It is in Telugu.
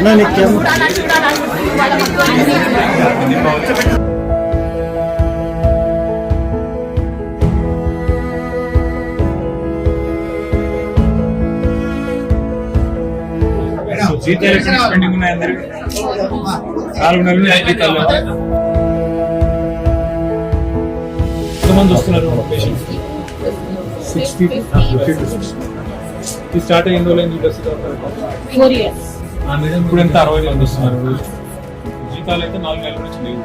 అన్నా, నీకు కెమెరా- చూడాలా చూడాలా అనుకుంటుంది. వాళ్ళ మొత్తం సో జీతాలు ఎప్పుడు పెండింగ్ ఉన్నాయి అందరికి నాలుగు నెలలు ఉన్నాయి జీతాలు ఎంతమంది వస్తున్నారు పేషెంట్స్ సిక్స్టీ ఇది స్టార్ట్ అయ్యింది రోజులు అయింది ప్రస్తుతం ఫోర్ ఇయర్స్ ఇప్పుడు ఎంత అరవై మంది వస్తున్నారు. రోజు జీతాలు అయితే నాలుగు నెలల నుంచి లేవు.